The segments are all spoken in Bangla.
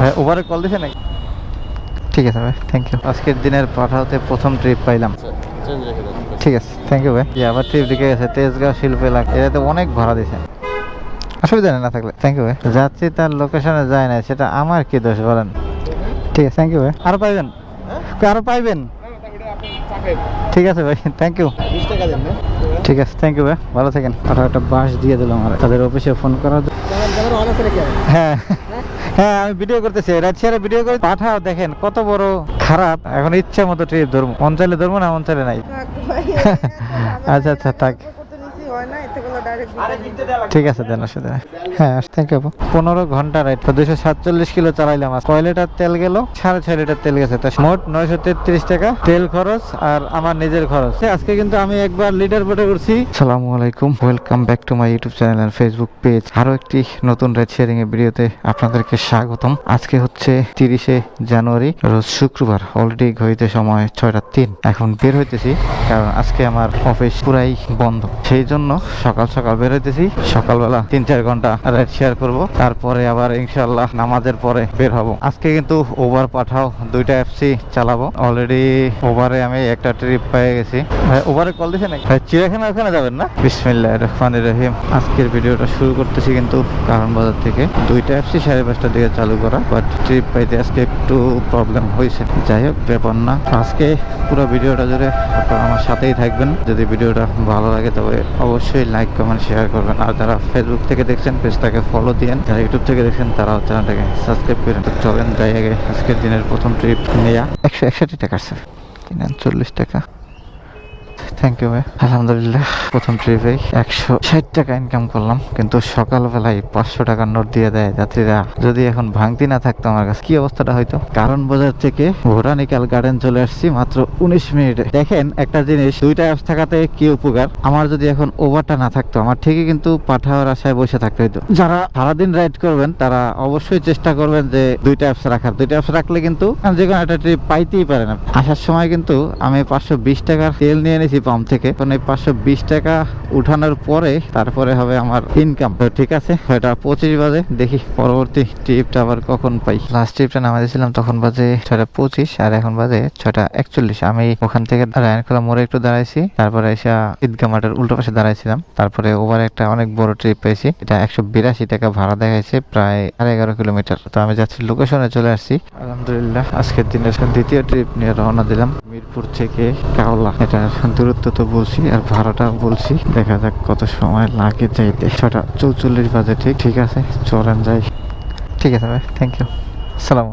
ভাই ওভারে কল দিছে নাকি? ঠিক আছে ভাই থ্যাংক ইউ আজকের দিনের পাঠাতে প্রথম ট্রিপ পাইলাম। দেন ঠিক আছে। থ্যাংক ইউ ভাই। যে আবার ট্রিপ দিকে গেছে তেজগাঁও শিল্প এলাকা এটাতে অনেক ভাড়া দিছে। অসুবিধা নেই না থাকলে থ্যাংক ইউ ভাই। যাচ্ছি তার লোকেশনে যায় না সেটা আমার কি দোষ বলেন? ঠিক আছে থ্যাংক ইউ ভাই। আরও পাইবেন? আরও পাইবেন? ঠিক আছে ভাই থ্যাংক ইউ ঠিক আছে থ্যাংক ইউ ভাই। ভালো থাকেন। পাঠা একটা বাস দিয়ে দিলাম আমার। তাদের অফিসে ফোন করার হ্যাঁ। হ্যাঁ আমি ভিডিও করতেছি। রাত শেয়ারে ভিডিও করে পাঠাও দেখেন কত বড় খারাপ। এখন ইচ্ছা মতো ট্রিপ ধরবো। মন চাইলে ধরবো না অঞ্চলে চাইলে নাই। আচ্ছা আচ্ছা থাক। ঠিক আছে, দেন নেই। হ্যাঁ থ্যাংক ইউ পনেরো ঘণ্টা রাইড দুশো সাতচল্লিশ কিলো চালাইলাম আজ কয় লিটার তেল গেল? সাড়ে ছয় লিটার তেল গেছে। মোট নয়শো তেত্রিশ টাকা তেল খরচ আর আমার নিজের খরচ। আজকে কিন্তু আমি একবার লিটার বোটে উঠছি সালামু আলাইকুম। Welcome back to my YouTube channel and Facebook page আরও একটি নতুন রাইড শেয়ারিং এর ভিডিওতে আপনাদেরকে স্বাগতম। আজকে হচ্ছে তিরিশে জানুয়ারি, রোজ শুক্রবার। অলরেডি ঘড়িতে সময় ছয়টা তিন। এখন বের হইতেছি, কারণ আজকে আমার অফিস পুরাই বন্ধ। সেই জন্য সকাল সকাল বের হইতেছি। সকালবেলা তিন চার ঘণ্টা রাইড শেয়ার করব। তারপরে আবার ইনশাল্লাহ নামাজের পরে বের হব। আজকে কিন্তু ওভার পাঠাও দুইটা অ্যাপসি চালাবো। অলরেডি ওভারে আমি একটা ট্রিপ পেয়ে গেছি। ভাই ওভারে কল দিছে নাকি? ভাই চিড়িয়াখানা ওখানে যাবেন না? বিসমিল্লাহ রহমান রহিম। আজকের ভিডিওটা শুরু করতেছি কিন্তু কারণ বাজার থেকে। দুইটা অ্যাপসি সাড়ে পাঁচটার দিকে চালু করা বাট ট্রিপ পাইতে আজকে একটু প্রবলেম হয়েছে যাই হোক ব্যাপার না। আজকে পুরো ভিডিওটা জুড়ে আপনারা আমার সাথেই থাকবেন। যদি ভিডিওটা ভালো লাগে তবে অবশ্যই লাইক কমেন্ট শেয়ার করবেন। আর যারা ফেসবুক থেকে দেখছেন, পেজটাকে ফলো দিয়েন যারা ইউটিউব থেকে দেখছেন, তারা চ্যানেলটাকে সাবস্ক্রাইব করেন চলেন যাই আগে আজকের দিনের প্রথম ট্রিপ নেয়া। একশো একষট্টি টাকা আছে চল্লিশ টাকা। থ্যাংক ইউ ভাই। আলহামদুলিল্লাহ, প্রথম ট্রিপে একশো ষাট টাকা ইনকাম করলাম, কিন্তু সকালবেলায় পাঁচশো টাকার নোট দিয়ে দেয় যাত্রীরা। যদি এখন ভাঙতি না থাকতো আমার কাছে, কি অবস্থাটা হয়তো? কারণ বাজার থেকে ভোটানিক্যাল গার্ডেন চলে আসছি মাত্র উনিশ মিনিটে। দেখেন, একটা জিনিস, দুইটা অ্যাপস থাকাতে কি উপকার? আমার যদি এখন ওভারটা না থাকতো, আমার ঠিকই কিন্তু পাঠাওয়ার আশায় বসে থাকতে হইতো। যারা সারাদিন রাইড করবেন, তারা অবশ্যই চেষ্টা করবেন যে দুইটা অ্যাপস রাখার। দুইটা অ্যাপস রাখলে কিন্তু যে কোনো একটা ট্রিপ পাইতেই পারে না আসার সময় কিন্তু আমি পাঁচশো বিশ টাকার তেল নিয়ে এনেছি পাম্প থেকে। কারণ এই পাঁচশো বিশ টাকা উঠানোর পরে তারপরে হবে আমার ইনকাম তো ঠিক আছে ছয়টা পঁচিশ বাজে। দেখি পরবর্তী ট্রিপটা আবার কখন পাই। লাস্ট ট্রিপটা নামাইছিলাম তখন বাজে ছয়টা পঁচিশ, আর এখন বাজে ছয়টা একচল্লিশ। আমি ওখান থেকে রায়নখোলা মোড়ে একটু দাঁড়াইছি, তারপরে এসে ঈদগা মাঠের উল্টো পাশে দাঁড়াইছিলাম। তারপরে ওভার একটা অনেক বড় ট্রিপ পেয়েছি। এটা একশো বিরাশি টাকা ভাড়া দেখাইছে, প্রায় সাড়ে এগারো কিলোমিটার। তো আমি যাচ্ছি লোকেশনে চলে আসছি। আলহামদুলিল্লাহ, আজকের দিনের দ্বিতীয় ট্রিপ নিয়ে রওনা দিলাম। মিরপুর থেকে কাওলা। এটার দূরত্ব তো বলছি আর ভাড়াটা বলছি। দেখা যাক কত সময় লাগে যাইতে। ছটা চৌচল্লিশ বাজে, ঠিক ঠিক আছে? চলেন যাই। ঠিক আছে ভাই থ্যাংক ইউ সালাম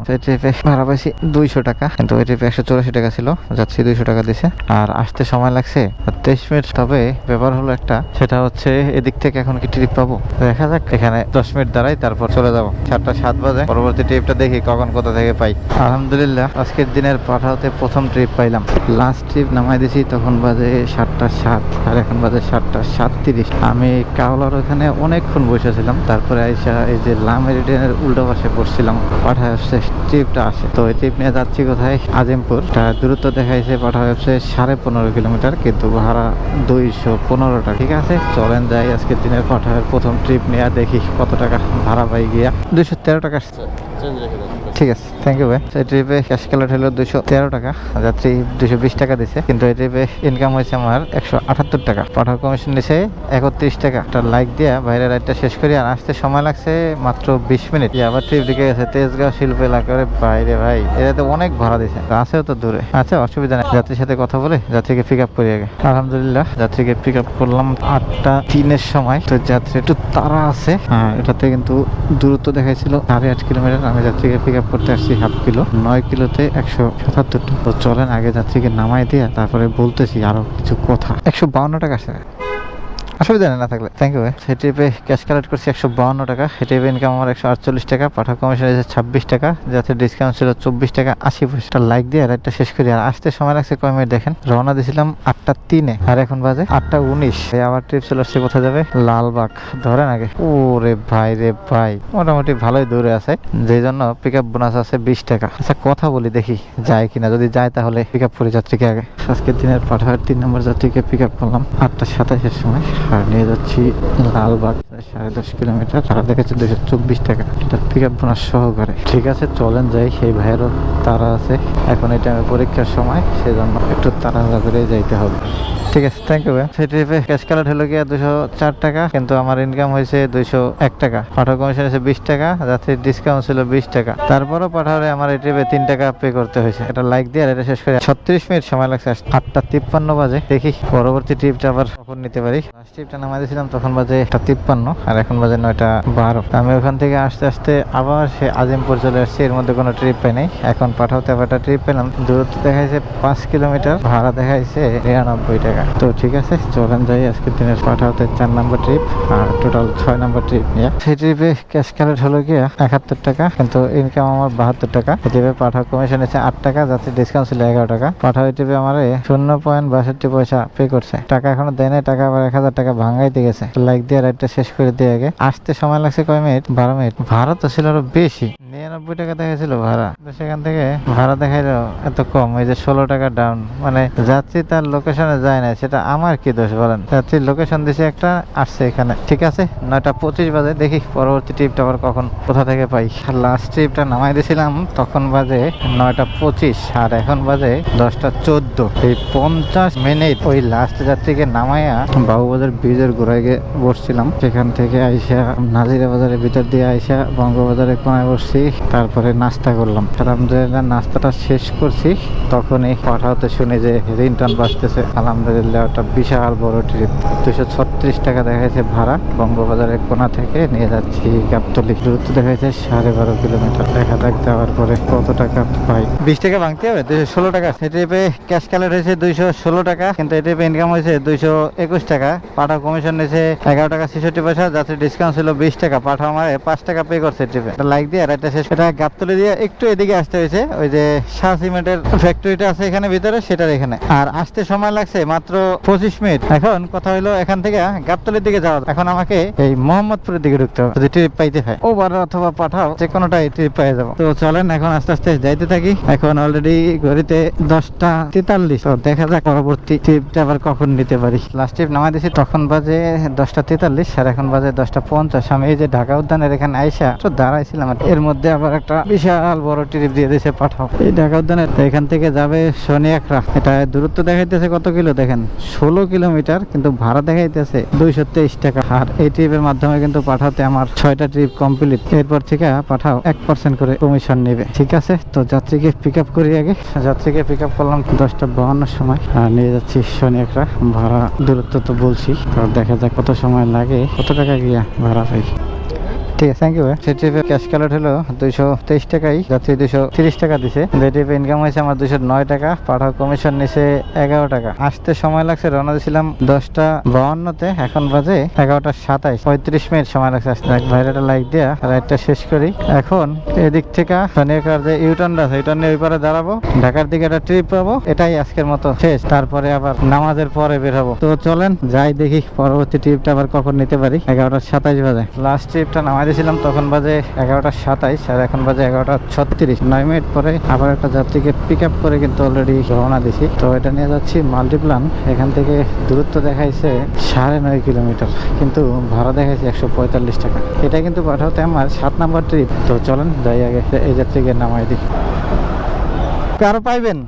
ভাড়া পাইছি দুইশো টাকা। কিন্তু ওই ট্রিপে একশো চৌরাশি টাকা ছিল, যাচ্ছি দুইশো টাকা দিছে। আর আসতে সময় লাগছে তেইশ মিনিট। তবে ব্যাপার হলো একটা, সেটা হচ্ছে এদিক থেকে এখন কি ট্রিপ পাবো? দেখা যাক, এখানে দশ মিনিট দাঁড়াই, তারপর চলে যাব। চারটা সাত বাজে, পরবর্তী ট্রিপটা দেখি কখন কোথা থেকে পাই। আলহামদুলিল্লাহ, আজকের দিনের পাঠাতে প্রথম ট্রিপ পাইলাম। লাস্ট ট্রিপ নামাই দিছি তখন বাজে সাতটা সাত, আর এখন বাজে সাতটা সাতত্রিশ। আমি কাওলার ওখানে অনেকক্ষণ বসেছিলাম, তারপরে আইসা এই যে লাম মেরিডিয়ানের উল্টো পাশে বসছিলাম। পাঠা অ্যাপসে ট্রিপটা আসে তো এই ট্রিপ নিয়ে যাচ্ছি কোথায়? আজিমপুর। তার দূরত্ব দেখাইছে পাঠা অ্যাপসে সাড়ে পনেরো কিলোমিটার কিন্তু ভাড়া দুইশো পনেরোটা। ঠিক আছে? চলেন যাই আজকের দিনের পাঠার প্রথম ট্রিপ নিয়ে দেখি কত টাকা ভাড়া পাই গিয়া। দুইশো তেরো টাকা। দেন ঠিক আছে। থ্যাংক ইউ ভাই। এই ট্রিপে ক্যাশ ক্যালেট হলো দুশো তেরো টাকা। যাত্রী দুশো বিশ টাকা দিছে। কিন্তু এই ট্রিপে ইনকাম হয়েছে আমার একশো আটাত্তর টাকা। পাঠার কমিশন নিছে একত্রিশ টাকা। একটা লাইক দিয়া বাইরে রাইডটা শেষ করি। আর আসতে সময় লাগছে মাত্র বিশ মিনিট। আবার ট্রিপ দিকে গেছে তেজগাঁও শিল্প এলাকার বাইরে ভাই। এটাতে অনেক ভাড়া দিছে। আছেও তো দূরে। আচ্ছা অসুবিধা নেই। যাত্রীর সাথে কথা বলে যাত্রীকে পিক আপ করি আগে। আলহামদুলিল্লাহ, যাত্রীকে পিক আপ করলাম আটটা তিনের সময়। তো যাত্রী একটু তারা আছে। হ্যাঁ এটাতে কিন্তু দূরত্ব দেখাইছিল সাড়ে আট কিলোমিটার। আমি যাত্রীকে পিক আপ করতে আসছি। হাফ কিলো, নয় কিলোতে একশো সাতাত্তর টাকা। চলেন আগে যাত্রীকে নামাই দিয়ে তারপরে বলতেছি আরও কিছু কথা। একশো বাউন্ন টাকা অসুবিধা না থাকলে। থ্যাংক ইউ সেই ট্রিপে ক্যাশ কালেক্ট করছি একশো বাউন্ন টাকা। সেই ট্রিপে ইনকাম আমার একশো আটচল্লিশ টাকা পাঠা কমিশন এসে ছাব্বিশ টাকা, যাতে ডিসকাউন্ট ছিল চব্বিশ টাকা, আশি পয়সা। লাইক দিয়ে আর রাইডটা শেষ করি। আর আসতে সময় লাগছে কয় মিনিট? দেখেন, রওনা দিয়েছিলাম আটটা তিনে, আর এখন বাজে আটটা উনিশ। আবার ট্রিপ চলে আসছে, কোথায় যাবে? লালবাগ। ধরেন আগে। ও রে ভাই রে ভাই, মোটামুটি ভালোই দূরে আছে। যে জন্য পিক আপ বোনাস আছে বিশ টাকা। আচ্ছা কথা বলি, দেখি যায় কিনা। যদি যায় তাহলে পিক আপ করে যাত্রীকে আগে? আজকের দিনের পাঠার তিন নম্বর যাত্রীকে পিক আপ করলাম আটটা সাতাশের সময়। আর নিয়ে যাচ্ছি লালবাগ সাড়ে দশ কিলোমিটার। ভাড়া দেখাচ্ছে দুশো চব্বিশ টাকা। এটা পিক আপ বোনাস সহকারে। ঠিক আছে, চলেন যাই। সেই ভাইয়েরও তারা আছে। এখন এটা পরীক্ষার সময়, সেজন্য একটু তাড়াহুড়া করে যাইতে হবে। ঠিক আছে থ্যাংক ইউ সেই ট্রিপে ক্যাশ কালার হলো গিয়া দুশো চার টাকা, কিন্তু আমার ইনকাম হয়েছে দুইশো এক টাকা। পাঠাও কমিশন হয়েছে বিশ টাকা, যাত্রীর ডিসকাউন্ট ছিল বিশ টাকা। তারপরও পাঠালে আমার এই ট্রিপে তিন টাকা পে করতে হয়েছে। এটা লাইক দিয়ে আর এটা শেষ করে ছত্রিশ মিনিট সময় লাগছে। আটটা তিপ্পান্ন বাজে। দেখি, পরবর্তী ট্রিপটা আবার কখন নিতে পারি। ট্রিপটা নামাই তখন বাজে একটা তিপ্পান্ন, আর এখন বাজে নয়টা বারো। আমি ওখান থেকে আসতে আসতে আবার সে আজিমপুর চলে আসছি, এর মধ্যে কোনো ট্রিপ পাই নাই। এখন পাঠাতে একটা ট্রিপ পেলাম, দূরত্ব দেখাইছে পাঁচ কিলোমিটার, ভাড়া দেখাইছে নিরানব্বই টাকা। তো ঠিক আছে, চলেন যাই, আজকের দিনের পাঠাতে চার নাম্বার ট্রিপ আর টোটাল ছয় নাম্বার ট্রিপ নিয়ে। সেই ট্রিপে ক্যাশ কালেক্ট হলো গিয়া একাত্তর টাকা, কিন্তু ইনকাম আমার বাহাত্তর টাকা। এই ট্রিপে পাঠাও কমিশন এসে আট টাকা, যাতে ডিসকাউন্ট ছিল এগারো টাকা। পাঠাও ট্রিপে আমার শূন্য পয়েন্ট বাষট্টি পয়সা পে করছে। টাকা এখনও দেয় টাকা আবার এক হাজার টাকা ভাঙাইতে গেছে। লাইক দিয়ে রাইডটা শেষ করে দিয়ে আগে। আসতে সময় লাগছে কয় মিনিট? বারো মিনিট। ভাড়া তো ছিল আরও বেশি। নিরানব্বই টাকা দেখাইছিল ভাড়া। তো সেখান থেকে ভাড়া দেখাইলো এত কম। এই যে ষোলো টাকা ডাউন মানে যাত্রী তার লোকেশনে যায় না সেটা আমার কি দোষ বলেন? যাত্রীর লোকেশন দিছে একটা, আসছে এখানে। ঠিক আছে? নয়টা পঁচিশ বাজে। দেখি পরবর্তী ট্রিপটা আবার কখন, কোথা থেকে পাই। লাস্ট ট্রিপটা নামাই দিয়েছিলাম তখন বাজে নয়টা পঁচিশ। আর এখন বাজে দশটা চোদ্দ। এই পঞ্চাশ মিনিট ওই লাস্ট যাত্রীকে নামাইয়া বাবু বাবুবাজার ব্রিজের গোড়ায় গিয়ে বসছিলাম। সেখান থেকে আইসা নাজিরা বাজারের ভিতর দিয়ে আইসা বঙ্গবাজারে কোনায় বসছি। তারপরে নাস্তা করলাম। আলহামদুলিল্লাহ নাস্তাটা শেষ করছি। তখনই পাঠাতে শুনি যে রিংটন বাজতেছে। আলহামদুলিল্লাহ একটা বিশাল বড় ট্রিপ দুশো ছত্রিশ টাকা দেখাইছে ভাড়া। বঙ্গবাজারের কোনা থেকে নিয়ে যাচ্ছি গাবতলি। দূরত্ব দেখাইছে সাড়ে বারো কিলোমিটার। দেখা যাক যাওয়ার পরে কত টাকা পাই। বিশ টাকা ভাঙতে হবে দুশো ষোলো টাকা। এই ট্রিপে ক্যাশ কালেক্ট হয়েছে দুইশো ষোলো টাকা। কিন্তু এই ট্রিপে ইনকাম হয়েছে দুইশো একুশ টাকা। পাঠা কমিশন নিয়েছে এগারো টাকা ছেষট্টি পয়সা, যাতে ডিসকাউন্ট ছিল বিশ টাকা। পাঠা আমার, পাঁচ টাকা পে করছে ট্রিপে লাইক দিয়ে আর একটা শেষ। এটা গাবতলি দিয়ে একটু এদিকে আসতে হয়েছে, ওই যে শাহ সিমেন্টের ফ্যাক্টরিটা আছে এখানে ভিতরে, সেটার এখানে। আর আসতে সময় লাগছে মাত্র পঁচিশ মিনিট। এখন কথা হলো এখান থেকে গাবতলির দিকে যাওয়া এখন আমাকে এই মোহাম্মদপুরের দিকে ঢুকতে হবে। যদি ট্রিপ পাইতে হয়। ওবার অথবা পাঠাও, যে কোনোটাই ট্রিপ পেয়ে যাব। তো চলেন এখন আস্তে আস্তে যাইতে থাকি। এখন অলরেডি ঘড়িতে দশটা তেতাল্লিশ। দেখা যাক পরবর্তী ট্রিপটা আবার কখন নিতে পারি। লাস্ট ট্রিপ নামাই দিয়েছি তখন বাজে দশটা তেতাল্লিশ আর এখন বাজে দশটা পঞ্চাশ। আমি এই যে ঢাকা উদ্যানের এখানে আইসা তো দাঁড়াইছিলাম এর মধ্যে আবার একটা বিশাল বড় ট্রিপ দিয়ে দিয়েছে পাঠাও। এই ঢাকা উদ্যানের এখান থেকে যাবে শনি একরা এটা দূরত্ব দেখাইতেছে কত কিলো দেখেন? ষোলো কিলোমিটার, কিন্তু ভাড়া দেখাইতেছে দুইশো তেইশ টাকা। আর এই ট্রিপের মাধ্যমে কিন্তু পাঠাতে আমার ছয়টা ট্রিপ কমপ্লিট এরপর থেকে পাঠাও এক পার্সেন্ট করে কমিশন নেবে। ঠিক আছে? তো যাত্রীকে পিক আপ করি আগে। যাত্রীকে পিক আপ করলাম দশটা বাহান্নর সময়। আর নিয়ে যাচ্ছি শনি একরা ভাড়া দূরত্ব তো বলছি। তো দেখা যাক কত সময় লাগে। কত টাকা গিয়া ভাড়া পাই? ঠিক আছে থ্যাংক ইউ ট্রিপে ক্যাশ হলো দুইশো তেইশ টাকাই। যাত্রী দুইশো তিরিশ টাকা দিছে। ইনকাম হয়েছে আমার দুইশো নয় টাকা। কমিশন নিছে এগারো টাকা। আসতে সময় লাগছে, রওনা দিয়েছিলাম দশটা বাউন্নতে। এখন বাজে এগারোটা সাতাইশ। পঁয়ত্রিশ মিনিট সময় লাগছে আসতে। লাইক রাইডটা শেষ করি। এখন এদিক থেকে শনিকার যে আছে ওই পারে দাঁড়াবো। ঢাকার দিকে একটা ট্রিপ পাবো। এটাই আজকের মতো শেষ। তারপরে আবার নামাজের পরে বের হব। তো চলেন, যাই দেখি পরবর্তী ট্রিপটা আবার কখন নিতে পারি। এগারোটা সাতাইশ বাজে। লাস্ট ট্রিপটা নামাই দিয়েছিলাম তখন বাজে এগারোটা সাতাইশ, আর এখন বাজে এগারোটা ছত্রিশ। নয় মিনিট পরে আবার একটা যাত্রীকে পিক আপ করে কিন্তু অলরেডি রওনা দিছি। তো এটা নিয়ে যাচ্ছি মাল্টিপ্লান। এখান থেকে দূরত্ব দেখাইছে সাড়ে নয় কিলোমিটার, কিন্তু ভাড়া দেখাইছে একশো পঁয়তাল্লিশ টাকা। এটা কিন্তু পাঠাতে আমার সাত নাম্বার ট্রিপ তো চলেন, যাই আগে এই যাত্রীকে নামাই দিই। আরও পাইবেন?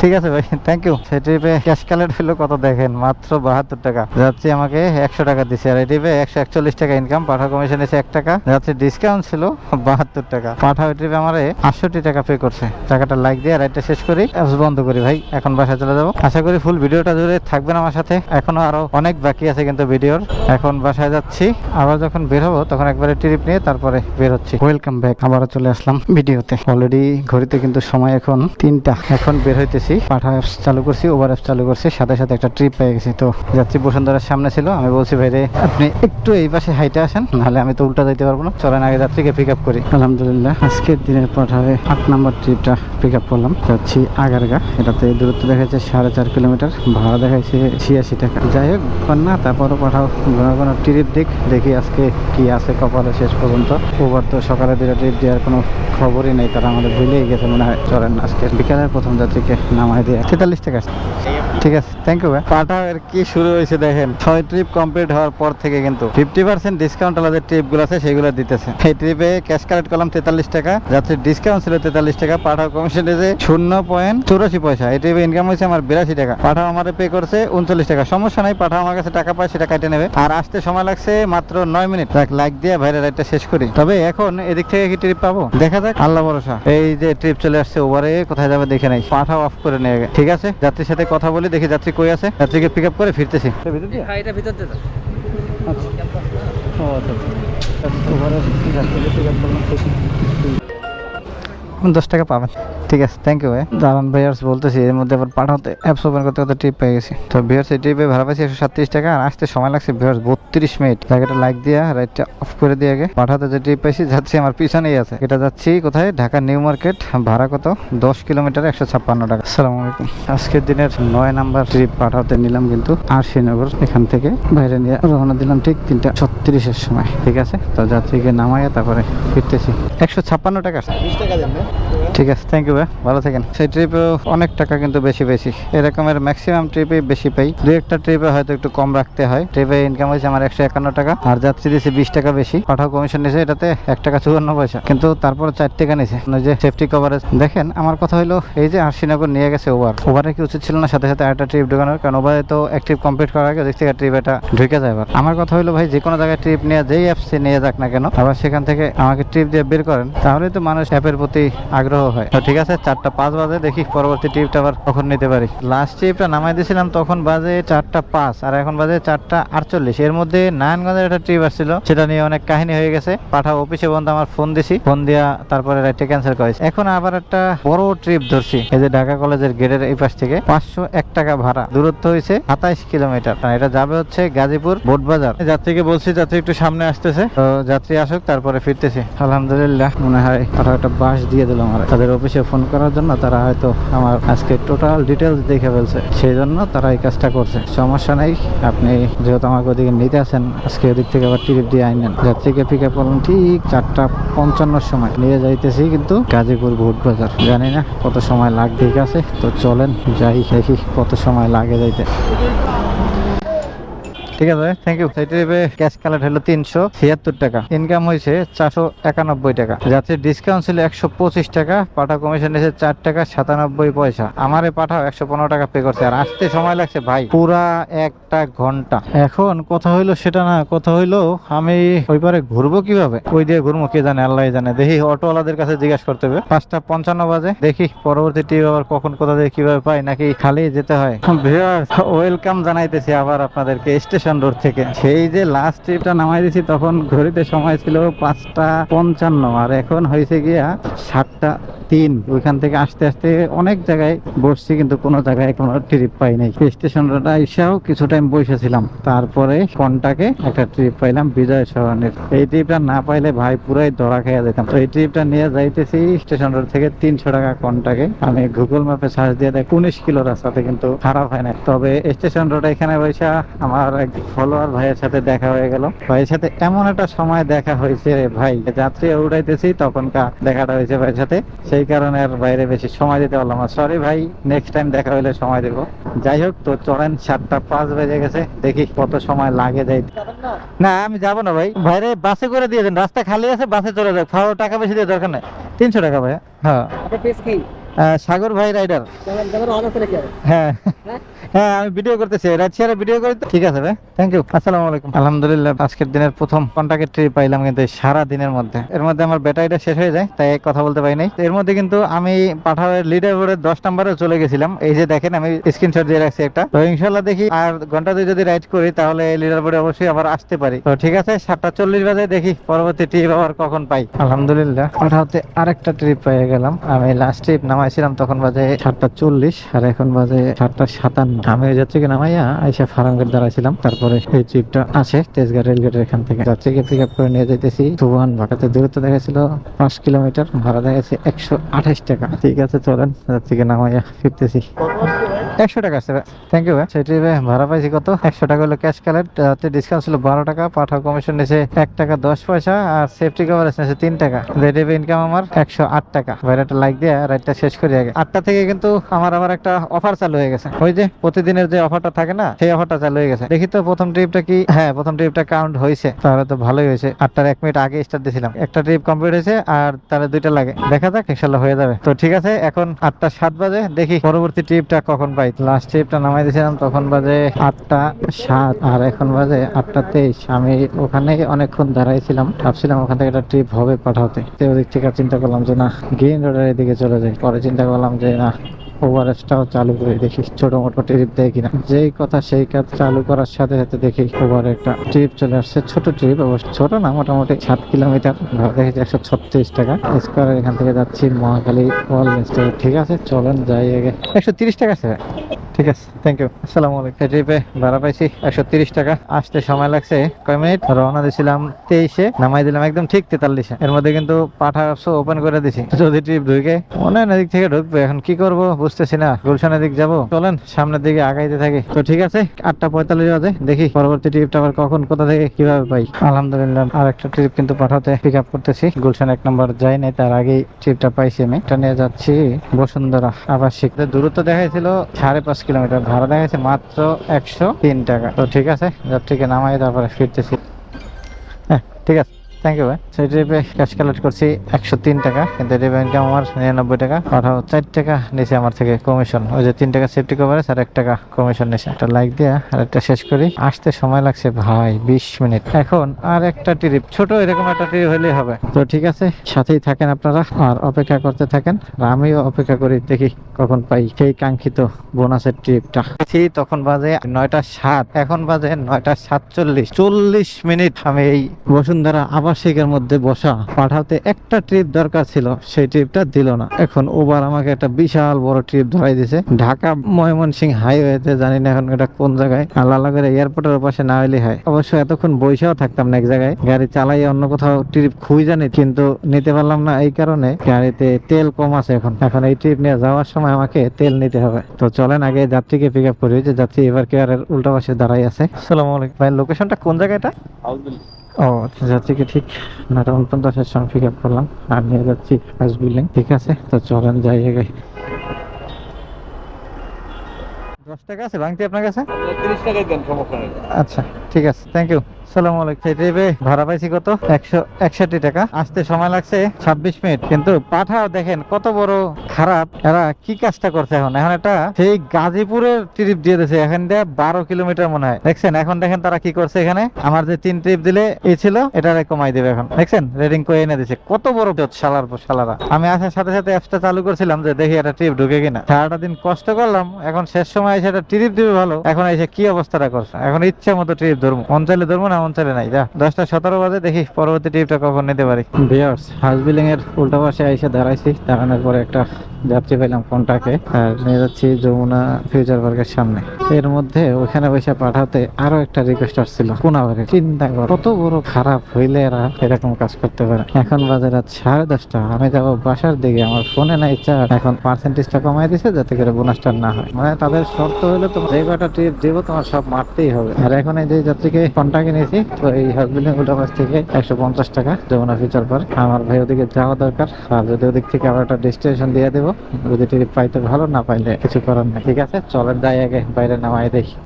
ঠিক আছে ভাই থ্যাংক ইউ সেই ট্রিপে ক্যাশ কালেক্ট হলো কত দেখেন? মাত্র বাহাত্তর টাকা। যাত্রী আমাকে একশো টাকা দিছে। আর এই ট্রিপে একশো একচল্লিশ টাকা ইনকাম পাঠা কমিশন এসে এক টাকা। যাত্রী ডিসকাউন্ট ছিল বাহাত্তর টাকা। পাঠা ওই ট্রিপে আমার আটষট্টি টাকা পে করছে। টাকাটা লাইক দিয়ে রাইটটা শেষ করি। অ্যাপস বন্ধ করি ভাই এখন বাসায় চলে যাব। আশা করি ফুল ভিডিওটা জুড়ে থাকবেন আমার সাথে। এখনও আরও অনেক বাকি আছে কিন্তু ভিডিওর। এখন বাসায় যাচ্ছি। আবার যখন বের হব তখন একবারে ট্রিপ নিয়ে তারপরে বের হচ্ছি। ওয়েলকাম ব্যাক আবারও চলে আসলাম ভিডিওতে। অলরেডি ঘড়িতে কিন্তু সময় এখন তিনটা। এখন বের হইতেছি। পাঠা অ্যাপস চালু করছি ওভার অ্যাপস চালু করছি, সাথে সাথে একটা ট্রিপ পেয়ে গেছি। তো যাত্রী বসুন্ধরার সামনে ছিল, আমি বলছি, ভাইরে, আপনি একটু এই পাশে হাইটে আসেন, নাহলে আমি তো উল্টা যাইতে পারব না। চলেন আগে যাত্রীকে পিক আপ করি। আলহামদুলিল্লাহ, আজকের দিনের পাঠাবে আট নম্বর ট্রিপটা পিক আপ করলাম। যাচ্ছি আগারগা, এটাতে দূরত্ব দেখাচ্ছে সাড়ে চার কিলোমিটার, ভাড়া দেখাচ্ছে ছিয়াশি টাকা। যাই হোক না তারপরও পাঠাও। কোনো কোনো ট্রিপ দিক দেখি আজকে কি আছে কপালে শেষ পর্যন্ত। ওভার তো সকালে দুটো ট্রিপ দেওয়ার কোনো খবরই নেই, তারা আমাদের ভুলেই গেছে মনে হয়। চলেন, আজকে বিকালের প্রথম যাত্রীকে নামাই দিয়ে। তেতাল্লিশ টাকা ঠিক আছে থ্যাংক ইউ ভাই। পাঠা কি শুরু হয়েছে দেখেন। ছয় ট্রিপ কমপ্লিট হওয়ার পর থেকে কিন্তু ফিফটি পার্সেন্ট ডিসকাউন্ট আলাদা আছে, সেগুলো দিতেছে। এই ট্রিপে ক্যাশ কালেক্ট করলাম তেতাল্লিশ টাকা ডিসকাউন্ট ছিল তেতাল্লিশ টাকা, পাঠাও কমিশন শূন্য পয়েন্ট পয়সা। এই ট্রিপে ইনকাম হয়েছে আমার বিরাশি টাকা। পাঠাও আমার পে করছে উনচল্লিশ টাকা। সমস্যা নাই, পাঠাও আমার কাছে টাকা পায়, সেটা নেবে। আর আসতে সময় লাগছে মাত্র নয় মিনিট। লাইক দিয়ে ভাইরা রাইডটা শেষ করি। তবে এখন এদিক থেকে কি ট্রিপ পাবো? দেখা যাক, আল্লাহ ভরসা। এই যে ট্রিপ চলে আসছে, ওভারে কোথায় যাবে দেখে নাই। পাঠাও অফ করে নিয়ে গেছে। ঠিক আছে? যাত্রীর সাথে কথা বলে দেখি যাত্রী কই আছে। যাত্রীকে পিক আপ করে ফিরতেছি। হ্যাঁ এটা ভিতর দিয়ে দাও। দশ টাকা পাবেন। ঠিক আছে থ্যাংক ইউ ভাই। দারুণ ভাইয়ার্স বলতেছি এর মধ্যে আবার পাঠাতে অ্যাপস ওপেন করতে করতে ট্রিপ পেয়ে গেছি। তো ভিউয়ার্স এই ট্রিপে ভাড়া পাইছি একশো সাতত্রিশ টাকা আর আসতে সময় লাগছে ভিউয়ার্স বত্রিশ মিনিট জায়গাটা লাইক দিয়া রাইটটা অফ করে দিয়ে আগে। পাঠাতে যে ট্রিপ পাইছি যাচ্ছি আমার পিছনেই আছে। এটা যাচ্ছি কোথায়? ঢাকা নিউ মার্কেট ভাড়া কত? দশ কিলোমিটার একশো ছাপ্পান্ন টাকা। আসসালামু আলাইকুম। আজকের দিনের নয় নাম্বার ট্রিপ পাঠাতে নিলাম কিন্তু আরশিনগর এখান থেকে বাইরে নিয়ে রওনা দিলাম ঠিক তিনটা ছত্রিশের সময়। ঠিক আছে? তো যাত্রীকে নামাইয়া তারপরে ফিরতেছি। একশো ছাপ্পান্ন টাকা। ঠিক আছে থ্যাংক ইউ ভাই ভালো থাকেন। সেই ট্রিপেও অনেক টাকা কিন্তু বেশি বেশি এরকমের ম্যাক্সিমাম ট্রিপে বেশি পাই। দু একটা ট্রিপে হয়তো একটু কম রাখতে হয়। ট্রিপে ইনকাম হয়েছে আমার একশো একান্ন টাকা। আর যাত্রী দিয়েছে বিশ টাকা বেশি। পাঠাও কমিশন নিয়েছে, এটাতে এক টাকা চুয়ান্ন পয়সা। কিন্তু তারপর চার টাকা নিয়েছে। যে সেফটি কভারেজ দেখেন, আমার কথা হলো এই যে আরশিনগর নিয়ে গেছে ওভার ওভারে কি উচিত ছিল না? সাথে সাথে আরেকটা ট্রিপ ঢোকানোর। কারণ ওভারে তো এক ট্রিপ কমপ্লিট করার আগে, দেখছি ট্রিপ এটা ঢুকে যায় এবার আমার কথা হলো ভাই যে কোনো জায়গায় ট্রিপ নিয়ে, যেই অ্যাপসে নিয়ে যাক না কেন, আবার সেখান থেকে আমাকে ট্রিপ দিয়ে বের করেন তাহলে তো মানুষ অ্যাপের প্রতি আগ্রহ হয়। ঠিক আছে চারটা পাঁচ বাজে, দেখি পরবর্তী ট্রিপটা আবার কখন নিতে পারি। লাস্ট ট্রিপটা নামাই দিয়েছিলাম, তখন বাজে চারটা পাঁচ, আর এখন বাজে চারটা আটচল্লিশ। এর মধ্যে নারায়ণগঞ্জের একটা ট্রিপ আসছিল, সেটা নিয়ে অনেক কাহিনী হয়ে গেছে। পাঠাও অফিসে বন্ধু, আমার ফোন দিছি ফোন দিয়া তারপরে রাইটে ক্যান্সেল করেছি এখন আবার একটা বড় ট্রিপ ধরছি, এই যে ঢাকা কলেজের গেটের এই পাশ থেকে। পাঁচশো এক টাকা ভাড়া, দূরত্ব হয়েছে সাতাইশ কিলোমিটার। এটা যাবে হচ্ছে গাজীপুর বোটবাজার। যাত্রীকে বলছি, যাত্রী একটু সামনে আসতেছে। তো যাত্রী আসুক, তারপরে ফিরতেছি। আলহামদুলিল্লাহ, মনে হয় একটা বাস দিয়ে দিলাম আমার। তাদের অফিসে ফোন করার জন্য তারা হয়তো আমার আজকে টোটাল ডিটেলস দেখে ফেলছে। সেই জন্য তারা এই কাজটা করছে। সমস্যা নেই, আপনি যেহেতু আমাকে ওদিকে নিতে আসেন, আজকে ওদিক থেকে আবার টিকিট দিয়ে আইনেন। যার থেকে পিক আপ করলাম ঠিক চারটা পঞ্চান্নর সময়। নিয়ে যাইতেছি কিন্তু গাজীপুর ভোট বাজার। জানি না কত সময় লাগবে, ঠিক আছে? তো চলেন, যাই দেখি কত সময় লাগে যাইতে। ঠিক আছে থ্যাংক ইউ ট্রিপে ক্যাশ কালেক্ট হলো তিনশো ছিয়াত্তর টাকা। ইনকাম হয়েছে চারশো একানব্বই টাকা। যাত্রীর ডিসকাউন্ট ছিল একশো পঁচিশ টাকা পাঠা কমিশন এসে চার টাকা সাতানব্বই পয়সা। আমারে পাঠাও একশো পনেরো টাকা পে করছে। আর আসতে সময় লাগছে ভাই পুরা একটা ঘণ্টা। এখন কথা হইল সেটা না কথা হইল আমি ওই পারে ঘুরবো কীভাবে? ওই দিয়ে ঘুরবো কে জানে আল্লাহ জানে। দেখি অটোওয়ালাদের কাছে জিজ্ঞাসা করতে হবে। পাঁচটা পঞ্চান্ন বাজে। দেখি পরবর্তী টিপ আবার কখন কোথা থেকে কীভাবে পাই নাকি খালি যেতে হয়? ওয়েলকাম জানাইতেছি আবার আপনাদেরকে। স্টেশন রোড থেকে। সেই যে লাস্ট ট্রিপটা নামাই দিয়েছি তখন ঘড়িতে সময় ছিল পাঁচটা পঞ্চান্ন আর এখন হয়েছে গিয়া সাতটা তিন। ওইখান থেকে আসতে আসতে অনেক জায়গায় বসছি, কিন্তু কোনো জায়গায় কোনো ট্রিপ পাই নাই। স্টেশন রোড আইসাও কিছু টাইম বসেছিলাম। তারপরে কন্টাকে একটা ট্রিপ পাইলাম বিজয় সরণের এই ট্রিপটা না পাইলে ভাই পুরাই ধরা খেয়ে যেতাম। তো এই ট্রিপটা নিয়ে যাইতেছি স্টেশন রোড থেকে তিনশো টাকা কন্টাকে আমি গুগল ম্যাপে সার্চ দিয়ে দেখ, উনিশ কিলো রাস্তাতে কিন্তু খারাপ হয় না তবে স্টেশন রোড এখানে বৈশা আমার এক ফলোয়ার ভাইয়ের সাথে দেখা হয়ে গেল। ভাইয়ের সাথে এমন একটা সময় দেখা হয়েছে ভাই। যাত্রী উঠাইতেছি তখনকার দেখাটা হয়েছে ভাইয়ের সাথে। সেই কারণে আর বাইরে বেশি সময় দিতে পারলাম না। সরি ভাই নেক্সট টাইম দেখা হলে সময় দেবো। যাই হোক তো চলেন সাতটা পাঁচ বেজে গেছে। দেখি কত সময় লাগে যাই। না আমি যাব না ভাই। ভাইরে বাসে করে দিয়ে দেন। রাস্তা খালি আছে বাসে চলে যাক। ফাও টাকা বেশি দিয়ে দরকার নেই। তিনশো টাকা ভাই হ্যাঁ। সাগর ভাই রাইডার আর? হ্যাঁ? হ্যাঁ? আমি ভিডিও করতেছি। শেয়ারে ভিডিও করি ঠিক আছে ভাই। থ্যাংক ইউ আসসালামু আলাইকুম। আলহামদুলিল্লাহ আজকের দিনের প্রথম কন্টাক্টের ট্রিপ পাইলাম কিন্তু সারা দিনের মধ্যে। এর মধ্যে আমার ব্যাটারিটা শেষ হয়ে যায় তাই কথা বলতে পারি নাই। এর মধ্যে কিন্তু আমি পাঠাওয়ের লিডার বোর্ডের দশ নম্বরে চলে গেছিলাম। এই যে দেখেন আমি স্ক্রিনশট দিয়ে রাখছি একটা। তো ইনশাল্লাহ দেখি আর ঘণ্টা দুই যদি রাইড করি তাহলে লিডার বোর্ডে অবশ্যই আবার আসতে পারি। তো ঠিক আছে সাতটা চল্লিশ বাজে দেখি পরবর্তী ট্রিপ আবার কখন পাই। আলহামদুলিল্লাহ পাঠাওতে আরেকটা ট্রিপ পেয়ে গেলাম। আমি লাস্ট ট্রিপ নামাইছিলাম তখন বাজে সাতটা চল্লিশ আর এখন বাজে সাতটা সাতান্ন। জন্য আমি ওই যাত্রীকে নামাইয়া আইসা ফার্মগেট দাঁড়াইছিলাম তারপরে এই ট্রিপটা আসে তেজগাঁ রেলগেটের এখান থেকে। যাত্রীকে পিক আপ করে নিয়ে যাইতেছি। সুবহান ভাটাতে দূরত্ব দেখাছিল পাঁচ কিলোমিটার, ভাড়া দেখাচ্ছে একশো আঠাশ টাকা। ঠিক আছে, চলেন যাত্রীকে নামাইয়া ফিরতেছি। একশো টাকা আছে থ্যাংক ইউ সেই ট্রিপে ভাড়া পাইছি কত? একশো টাকা হলো ক্যাশ কালেক্ট ডিসকাউন্ট ছিল বারো টাকা, পাঠাও কমিশন নিয়েছে এক টাকা দশ পয়সা, আর সেফটি কভারেজ নিয়েছে তিন টাকা। রেডিপে ইনকাম আমার একশো আট টাকা। ভাইরাটা লাইক দিয়ে রাইডটা শেষ করি আগে। আটটা থেকে কিন্তু আমার আবার একটা অফার চালু হয়ে গেছে। ওই যে প্রতিদিনের যে অফারটা থাকে না, সেই অফারটা চালু হয়ে গেছে। দেখি তো প্রথম ট্রিপটা কি হ্যাঁ প্রথম ট্রিপটা কাউন্ট হয়েছে। তাহলে তো ভালোই হয়েছে। আটটার এক মিনিট আগে স্টার্ট দিয়েছিলাম। একটা ট্রিপ কমপ্লিট হয়েছে, আর তাহলে দুইটা লাগে। দেখা যাক, ইনশাল্লাহ হয়ে যাবে। তো ঠিক আছে, এখন আটটা সাত বাজে। দেখি পরবর্তী ট্রিপটা কখন পাই। লাস্ট ট্রিপটা নামাই দিয়েছিলাম, তখন বাজে আটটা সাত। আর এখন বাজে আটটা তেইশ। আমি ওখানে অনেকক্ষণ দাঁড়াইছিলাম, ভাবছিলাম ওখান থেকে একটা ট্রিপ হবে পাঠাতে। ওদিক থেকে চিন্তা করলাম যে না, গ্রিন রোডের এদিকে চলে যাই। পরে চিন্তা করলাম যে না ওভারেস্টটাও চালু করে দেখি, ছোট মোটো ট্রিপ দেয় কিনা। যেই কথা সেই কাজ চালু করার সাথে সাথে দেখি ওভার একটা ট্রিপ চলে আসছে, ছোট ট্রিপ অবশ্য ছোট না, মোটামুটি সাত কিলোমিটার। দেখেছি একশো ছত্রিশ টাকা। স্কোয়ার এখান থেকে যাচ্ছি, মহাখালী ওয়ালনেস তো ঠিক আছে, চলেন, যাই আগে। একশো তিরিশ টাকা আছে। ঠিক আছে থ্যাংক ইউ আসসালামু আলাইকুম। ট্রিপে ভাড়া পাইছি একশো তিরিশ টাকা। আসতে সময় লাগছে কয় মিনিট? রওনা দিয়েছিলাম তেইশে, নামাই দিলাম একদম ঠিক তেতাল্লিশে। এর মধ্যে কিন্তু পাঠা ওপেন করে দিছি যদি ট্রিপ ঢুকে, মনে হয় না দিক থেকে ঢুকবে, এখন কি করব? বুঝতেছি না, গুলশানের দিক যাব? চলেন, সামনের দিকে আগাইতে থাকি। তো ঠিক আছে, আটটা পঁয়তাল্লিশ বাজে, দেখি পরবর্তী ট্রিপটা আবার কখন, কোথা থেকে কীভাবে পাই। আলহামদুলিল্লাহ আর একটা ট্রিপ কিন্তু পাঠাতে পিক আপ করতেছি। গুলশান এক নম্বর যাই নাই, তার আগেই ট্রিপটা পাইছি আমি। এটা নিয়ে যাচ্ছি বসুন্ধরা আবাসিক। তো দূরত্ব দেখাইছিল সাড়ে পাঁচ কিলোমিটার, ভাড়া দেখাইছে মাত্র একশো তিন টাকা। তো ঠিক আছে, যাত্রীকে নামাই, তারপরে ফিরতেছি। হ্যাঁ ঠিক আছে। থ্যাংক ইউ ভাই ক্যাশ কালেক্ট করছি একশো তিন টাকা, কিন্তু ট্রিপে ইনকাম আমার নিরানব্বই টাকা পাঠাও চার টাকা আমার থেকে কমিশন ওই যে তিন টাকা সেফটি আর এক টাকা কমিশন একটা লাইক দিয়ে আর একটা শেষ করি। আসতে সময় লাগছে ভাই বিশ মিনিট। এখন আর একটা ট্রিপ ছোট এরকম একটা ট্রিপ হলেই হবে। তো ঠিক আছে, সাথেই থাকেন আপনারা, আর অপেক্ষা করতে থাকেন। আমিও অপেক্ষা করি, দেখি কখন পাই সেই কাঙ্ক্ষিত বোনাসের ট্রিপটা তখন বাজে নয়টা সাত। এখন বাজে নয়টা সাতচল্লিশ। চল্লিশ মিনিট আমি এই বসুন্ধরা আবাসিকের মধ্যে বসা পাঠাতে একটা ট্রিপ দরকার ছিল, সেই ট্রিপটা দিল না। এখন ওবার আমাকে একটা বিশাল বড় ট্রিপ ধরাই দিছে। ঢাকা ময়মনসিং হাইওয়েতে জানি না এখন এটা কোন জায়গায়, আল্লাহ করে এয়ারপোর্টের পাশে না হইলে হয়। অবশ্য এতক্ষণ বৈশাও থাকতাম না এক জায়গায়। গাড়ি চালাই অন্য কোথাও ট্রিপ খুঁজে জানি কিন্তু নিতে পারলাম না এই কারণে গাড়িতে তেল কম আছে এখন। এখন এই ট্রিপ নিয়ে যাওয়ার সময় আমাকে তেল নিতে হবে। তো চলেন আগে যাত্রীকে পিক আপ করি যে যাত্রী এবার কেয়ারের উল্টা পাশে দাঁড়াই আছে। আসসালামু ভাই লোকেশনটা কোন জায়গাটা ও আচ্ছা, যাত্রীকে ঠিক নটা উনপঞ্চাশের সঙ্গে পিক আপ করলাম। আর নিয়ে যাচ্ছি ফার্স্ট বিল্ডিং ঠিক আছে? তো চলেন যাই আগে। দশ টাকা আছে? ভাঙতি আপনার কাছে? তিরিশ টাকাই দেন সমস্যা আচ্ছা ঠিক আছে থ্যাংক ইউ সালাম আলাইকুম। ভাড়া পাইছি কত? একশো, একষট্টি টাকা। আসতে সময় লাগছে ছাব্বিশ মিনিট। কিন্তু পাঠাও দেখেন, কত বড় খারাপ। এরা কি কাজটা করছে এখন? এখন এটা সেই গাজীপুরের ট্রিপ দিয়ে দিয়েছে এখান দিয়ে বারো কিলোমিটার মনে হয়। দেখছেন? এখন দেখেন তারা কি করছে এখানে? আমার যে তিন ট্রিপ দিলে এই ছিল এটা কমাই দেবে এখন। দেখছেন? রেডিং করে এনে দিছে। কত বড় সালার শালারা আমি আসার সাথে সাথে অ্যাপসটা চালু করছিলাম যে দেখি একটা ট্রিপ ঢুকে কিনা। সারাটা দিন কষ্ট করলাম। এখন শেষ সময় এসে একটা ট্রিপ দিবে ভালো। এখন এসে কি অবস্থাটা করছে? এখন ইচ্ছে মতো ট্রিপ ধরবো। মন ধরবো, না চাইলে নাই। যা, দশটা সতেরো বাজে, দেখি পরবর্তী ট্রিপটা কখন নিতে পারি। বিয়ার্স হাউসবিল্ডিং এর উল্টা পাশে এসে দাঁড়াইছি, দাঁড়ানোর পরে একটা যাত্রী পেলাম ফোনটাকে আর নিয়ে যাচ্ছি যমুনা ফিউচার পার্কের সামনে। এর মধ্যে ওখানে বসে পাঠাতে আরও একটা রিকোয়েস্ট আসছিল। পুনাবারে চিন্তা কর। কত বড় খারাপ হইলে এরা এরকম কাজ করতে পারে। এখন বাজে রাত সাড়ে দশটা। আমি যাব বাসার দিকে। আমার ফোনে নাই চার এখন পার্সেন্টেজটা কমাই দিছে যাতে করে বোনাসটা না হয়। মানে তাদের শর্ত হলো তোমার যে কটা ট্রিপ দেবো তোমার সব মারতেই হবে। আর এখন এই যে যাত্রীকে ফোনটাকে নিয়েছি তো এই হাসবিল্ডিং উল্টাপাশ থেকে একশো পঞ্চাশ টাকা যমুনা ফিউচার পার্ক। আমার ভাই ওদিকে যাওয়া দরকার। আর যদি ওদিক থেকে আবার একটা ডেস্টিনেশন দিয়ে দেবো যদি ট্রিপ পাইতে ভালো, না পাইলে কিছু করার নেই। ঠিক আছে? চলেন, যাই আগে, বাইরে নামাই দেখি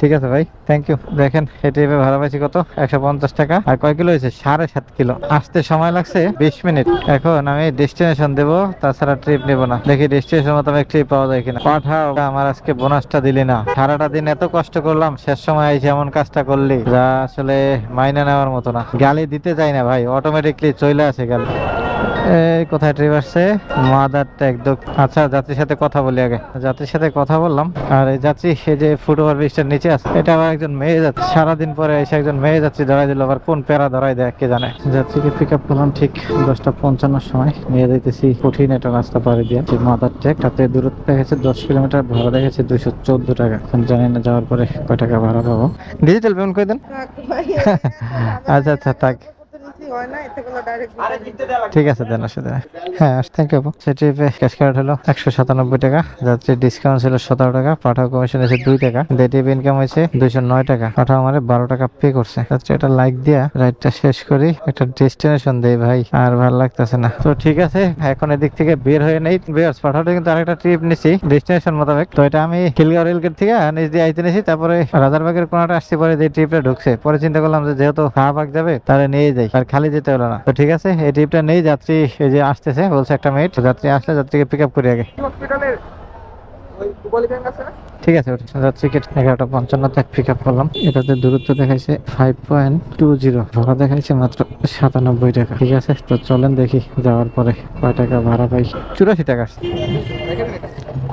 ঠিক আছে ভাই থ্যাংক ইউ দেখেন এই ভাড়া পাইছি কত? একশো পঞ্চাশ টাকা। আর কয় কিলো হয়েছে? সাড়ে সাত কিলো। আসতে সময় লাগছে বিশ মিনিট। এখন আমি ডেস্টিনেশন দেবো, তাছাড়া ট্রিপ নেব না। দেখি ডেস্টিনেশন মোতাবেক ট্রিপ পাওয়া যায় কিনা। পাঠাও। আমার আজকে বোনাসটা দিলি না। সারাটা দিন এত কষ্ট করলাম, শেষ সময় এসে এমন কাজটা করলি, যা আসলে মাইনে নেওয়ার মতো না। গালি দিতে চাই না ভাই অটোমেটিকলি চলে আসে গালি। এই কোথায় ট্রিপ আসছে? মাদার ট্যাগ আচ্ছা যাত্রীর সাথে কথা বলি আগে। যাত্রীর সাথে কথা বললাম। আর এই যাত্রী এই যে ফুট ওভার ব্রিজটার নিচে আছে এটা আবার একজন মেয়ে যাচ্ছে সারাদিন পরে এসে একজন মেয়ে যাত্রী ধরাই দিল আবার কোন প্যারা ধরাই দেয় কে জানে। যাত্রীকে পিক আপ করলাম ঠিক দশটা পঞ্চান্নর সময়। নিয়ে যাইতেছি কঠিন একটা রাস্তা পাড়ি দিয়ে। যে মাদার ট্যাগ তাতে দূরত্ব দেখেছে দশ কিলোমিটার ভাড়া দেখেছে দুইশো চোদ্দ টাকা। জানি না যাওয়ার পরে কয় টাকা ভাড়া পাবো। ডিজিটাল পেমেন্ট করে দেন? আচ্ছা আচ্ছা থাক। ঠিক আছে দেন। হ্যাঁ থ্যাংক ইউ সেটি ক্যাশ কার্ড হলো একশো সাতানব্বই টাকা যাত্রী ডিসকাউন্ট ছিল সতেরো টাকা পাঠাও কমিশন এসে দুই টাকা ডেটিভ ইনকাম হয়েছে দুইশো নয় টাকা পাঠাও আমার বারো টাকা পে করছে। যাত্রী এটা লাইক দিয়া রাইডটা শেষ করি একটা ডেস্টিনেশন দেই ভাই আর ভালো লাগতেছে না। তো ঠিক আছে এখন এদিক থেকে বের হয়ে নেই। বেয়ার্স পাঠাওতে কিন্তু আরেকটা ট্রিপ নিছি ডেস্টিনেশন মোতাবেক। তো এটা আমি খিলগাঁও রেলগেট থেকে নিচ দিয়ে আইতে নিছি তারপরে রাজারবাগের কোনাটা আসতে পরে যে ট্রিপটা ঢুকছে। পরে চিন্তা করলাম যে যেহেতু শাহবাগ যাবে তাহলে নিয়ে যাই। আর খালি যেতে হলো না। তো ঠিক আছে এই ট্রিপটা নেই যাত্রী এই যে আসতেছে বলছে একটা মিনিট যাত্রী আসলে যাত্রীকে পিক আপ করি আগে। ঠিক আছে। যাত্রীকে এগারোটা পঞ্চান্ন তাক পিক আপ করলাম। এটাতে দূরত্ব দেখাইছে ফাইভ পয়েন্ট টু জিরো ভাড়া দেখাইছে মাত্র সাতানব্বই টাকা। ঠিক আছে তো চলেন দেখি যাওয়ার পরে কয় টাকা ভাড়া পাই। চুরাশি টাকা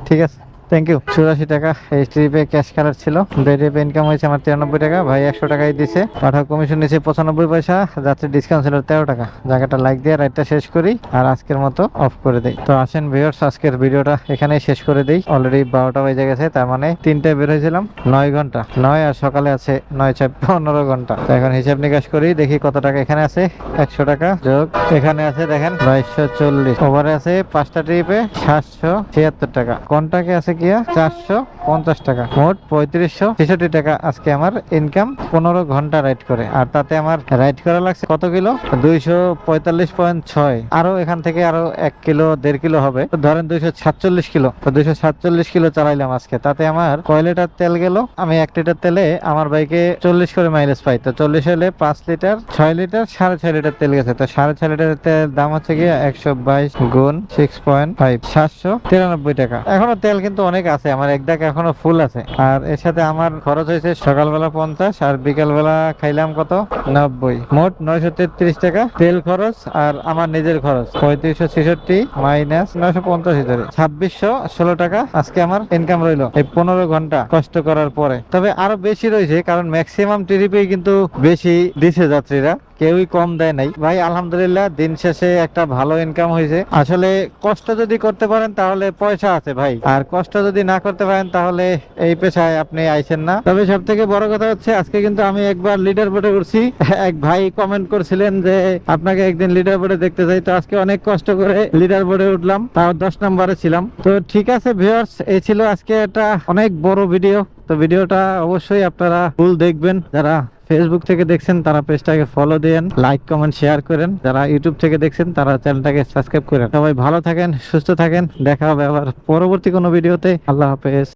ঠিক আছে। থ্যাংক ইউ চুরাশি টাকা এই ট্রিপে ক্যাশ কালার ছিল। বেডেপে ইনকাম হয়েছে আমার তিরানব্বই টাকা। ভাই একশো টাকাই দিছে। পাঠাও কমিশন নিয়েছে পঁচানব্বই পয়সা। যাত্রী ডিসকাউন্ট ছিল তেরো টাকা। জায়গাটা লাইক দিয়ে রাইডটা শেষ করি আর আজকের মতো অফ করে দেই। তো আসেন ভিউয়ার্স আজকের ভিডিওটা এখানেই শেষ করে দেই। অলরেডি বারোটা বেজে গেছে, তার মানে তিনটায় বের হয়েছিলাম নয় ঘণ্টা। নয় আর সকালে আছে নয় ছয় পনেরো ঘণ্টা। তো এখন হিসাব নিকাশ করি, দেখি কত টাকা এখানে আছে। একশো টাকা যোগ। এখানে আছে দেখেন বাইশশো চল্লিশ। ওভারে আছে পাঁচটা ট্রিপে সাতশো ছিয়াত্তর টাকা। কোনটাকে আছে কিয়া চারশো পঞ্চাশ টাকা। মোট পঁয়ত্রিশশো ছেষট্টি টাকা আজকে আমার ইনকাম পনেরো ঘণ্টা রাইড করে। আর তাতে আমার রাইড করা লাগছে কত কিলো? দুইশো পঁয়তাল্লিশ পয়েন্ট ছয়। আরও এখান থেকে আরও এক কিলো, দেড় কিলো হবে। ধরেন দুইশো সাতচল্লিশ কিলো। দুইশো সাতচল্লিশ কিলো চালাইলাম আজকে। তাতে আমার কয় লিটার তেল গেল? আমি এক লিটার তেলে আমার বাইকে চল্লিশ করে মাইলেজ পাই। তো চল্লিশ হলে পাঁচ লিটার, ছয় লিটার, সাড়ে ছয় লিটার তেল গেছে। তো সাড়ে ছয় লিটার তেল দাম হচ্ছে গিয়ে একশো বাইশ গুণ সিক্স পয়েন্ট ফাইভ সাতশো তিরানব্বই টাকা। এখনও তেল কিন্তু অনেক আছে, আমার এক ডাক এখনও ফুল আছে। আর এর সাথে আমার খরচ হয়েছে সকালবেলা পঞ্চাশ, আর বিকালবেলা খাইলাম কত? নব্বই। মোট নয়শো তেত্রিশ টাকা তেল খরচ, আর আমার নিজের খরচ পঁয়ত্রিশশো ছেষট্টি মাইনাস নয়শো পঞ্চাশ ধরে ছাব্বিশশো ষোলো টাকা আজকে আমার ইনকাম রইল। এই পনেরো ঘণ্টা কষ্ট করার পরে। তবে আরও বেশি রয়েছে, কারণ ম্যাক্সিমাম ট্রিপেই কিন্তু বেশি দিছে যাত্রীরা। কেউই কম দেয় নাই। ভাই, আলহামদুলিল্লাহ, দিন শেষে একটা ভালো ইনকাম হয়েছে। আসলে কষ্ট যদি করতে পারেন, তাহলে পয়সা আছে ভাই। আর কষ্ট যদি না করতে পারেন, তাহলে এই পেশায় আপনি আইছেন না। তবে সব থেকে বড় কথা হচ্ছে, আজকে কিন্তু আমি একবার লিডার বোর্ডে করছি এক ভাই কমেন্ট করছিলেন যে, আপনাকে একদিন লিডার বোর্ডে দেখতে চাই। তো আজকে অনেক কষ্ট করে লিডার বোর্ডে উঠলাম। তাও দশ নম্বরে ছিলাম। তো ঠিক আছে ভিউয়ার্স এই ছিল আজকে একটা অনেক বড় ভিডিও তো ভিডিওটা অবশ্যই আপনারা ফুল দেখবেন। যারা ফেসবুক থেকে দেখছেন, তারা পেজটাকে ফলো দেন লাইক কমেন্ট শেয়ার করেন। যারা ইউটিউব থেকে দেখছেন, তারা চ্যানেলটাকে সাবস্ক্রাইব করেন। সবাই ভালো থাকেন, সুস্থ থাকেন। দেখা হবে আবার পরবর্তী কোনো ভিডিওতে আল্লাহ হাফেজ।